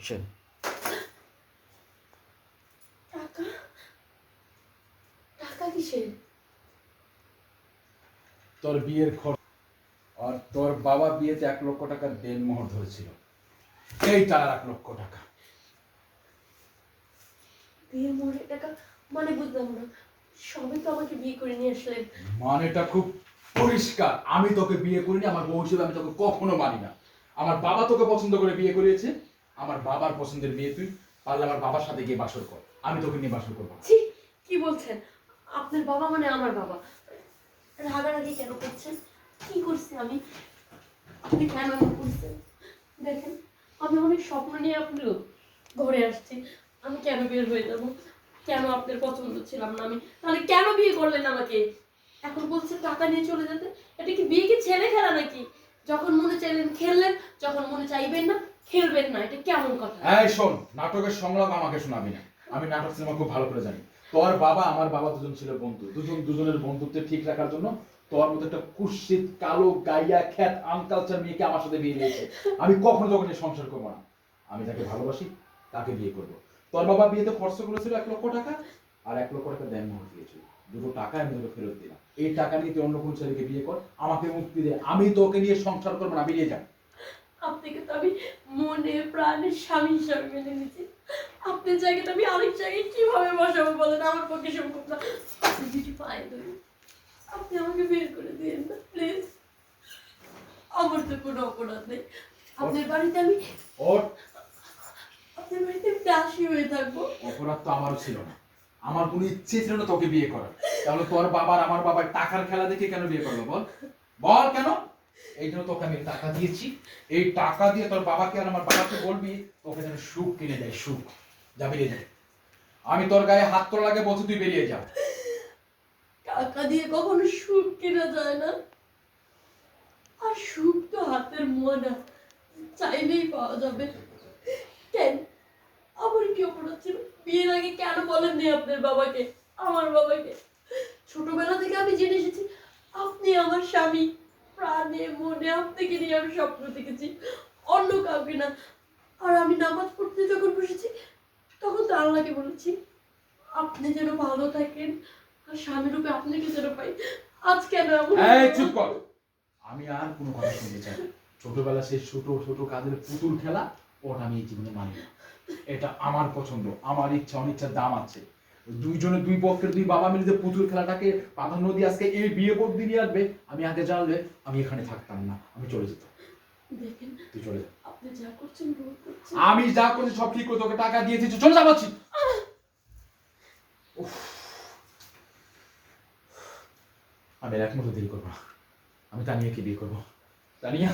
কিসের টাকা? টাকা কিসের? তোর বিয়ের খরচ আর তোর বাবা বিয়েতে এক লক্ষ টাকার দেন মোহর ধরেছিল। এই তার এক লক্ষ টাকা। বিয়ের মোড়ে টাকা মানে বুঝলাম না। সবে তো আমাকে বিয়ে করে নিয়ে আসলেন। মানেটা খুব পরিষ্কার। আমি তোকে বিয়ে করিনি আমার বউ হিসেবে আমি তোকে কখনো মানি না। আমার বাবা তোকে পছন্দ করে বিয়ে করিয়েছে। আমার বাবার পছন্দের বিয়ে তুই, পারলে আমার বাবার সাথে গিয়ে বাসর কর। আমি তোকে নিয়ে বাসর করব কি বলছেন? আপনার বাবা মানে আমার বাবা। রাগারাগি কেন করছেন? কি করছি আমি? আপনি কেন করছেন? দেখেন, আমি অনেক স্বপ্ন নিয়ে আপনার ঘরে আসছি। আমি কেন বের হয়ে যাব? কেন আপনার পছন্দ ছিলাম না আমি? তাহলে কেন বিয়ে করলেন আমাকে? এখন বলছেন টাকা নিয়ে চলে যেতে? এটা কি বিয়ে কি ছেলে খেলা নাকি? যখন মনে চাইলেন খেললেন, যখন মনে চাইবেন না, খেলবেন না। এটা কেমন কথা? এই শোন, নাটকের সংলাপ আমাকে শোনাবি না। আমি নাটক সিনেমা খুব ভালো করে জানি। তোর বাবা, আমার বাবা দুজন ছিল বন্ধু। দুজন, দুজনের বন্ধুত্ব ঠিক রাখার জন্য তোর মতো একটা কুৎসিত, কালো, গাইয়া, খ্যাত আনকালচার মেয়েকে আমার সাথে বিয়ে দিয়েছে। আমি কখনো তখন সংসার করব না। আমি তাকে ভালোবাসি, তাকে বিয়ে করব। তোর বাবা বিয়েতে খরচ করেছিল এক লক্ষ টাকা আর এক লক্ষ টাকা দেন মোহর দিয়েছিল দুটো টাকা আমি তোকে ফেরত দিলাম। এই টাকা নিয়ে তুই অন্য কোন ছেলেকে বিয়ে কর আমাকে মুক্তি দে। আমি তোকে নিয়ে সংসার করব না বেরিয়ে যা আপনাকে তো আমি মনে প্রাণে স্বামী হিসাবে মেনে নিয়েছি। আপনার জায়গাটা আমি আরেক জায়গায় কীভাবে বসাবো বলেন? আমার পক্ষে সম্ভব না। আপনি যদি পায়ে ধরুন। আপনি আমাকে বের করে দিন না প্লিজ। আমার তো কোনো অপরাধ নেই। আপনার বাড়িতে আমি ওর আপনার বাড়িতে আমি দাসী হয়ে থাকব। অপরাধ তো আমারও ছিল না। আমার কোনো ইচ্ছে ছিল না তোকে বিয়ে করার। তাহলে তোর বাবার, আমার বাবার টাকার খেলা দেখে কেন বিয়ে করব বল? বল কেন? এই জন্য তোকে আমি টাকা দিয়েছি। এই টাকা দিয়ে তোর বাবাকে আর আমার বাবাকে বলবি, তোকে যেন সুখ কিনে দেয়, সুখ। যা বেরিয়ে যায় আমি তোর গায়ে হাত তোর লাগে, বলছি তুই বেরিয়ে যা। টাকা দিয়ে কখনো সুখ কেনা যায় না। আর সুখ তো হাতের মোনা চাইলেই পাওয়া যাবে। কেন? আমার কি অপরাধ ছিল? বিয়ের আগে কেন বলেননি আপনার বাবাকে? আমার বাবাকে? ছোটবেলা থেকে আমি জেনে এসেছি, আপনি আমার স্বামী। প্রাণে, মনে আপনাকে নিয়ে আমি স্বপ্ন দেখেছি, অন্য কাউকে না। আর আমি নামাজ পড়তে যখন বসেছি, তখন তো আল্লাহকে বলেছি, আপনি যেন ভালো থাকেন, আর স্বামী রূপে আপনাকে যেন পাই। আজ কেন চুপ কর। আমি আর কোনো কথা শুনতে চাই ছোটবেলা সেই ছোট ছোট কাজের পুতুল খেলা, ওটা আমি এই জীবনে মানি এটা আমার পছন্দ, আমার ইচ্ছা, অনিচ্ছার দাম আছে। দুইজনে দুই পক্ষের দুই বাবা মিলে যে পুতুল খেলাটাকে প্রাধান্য দিয়ে আজকে এই বিয়ে বোর্ড দিয়ে আসবে আমি আগে জানলে আমি এখানে থাকতাম না আমি চলে যেতাম। তুই চলে যা। যা আমি যা করছি সব ঠিক করে তোকে টাকা দিয়েছি চলে যাচ্ছি আমি আর এক মুহূর্ত দেরি করব। আমি তানিয়াকে বিয়ে করব। তানিয়া?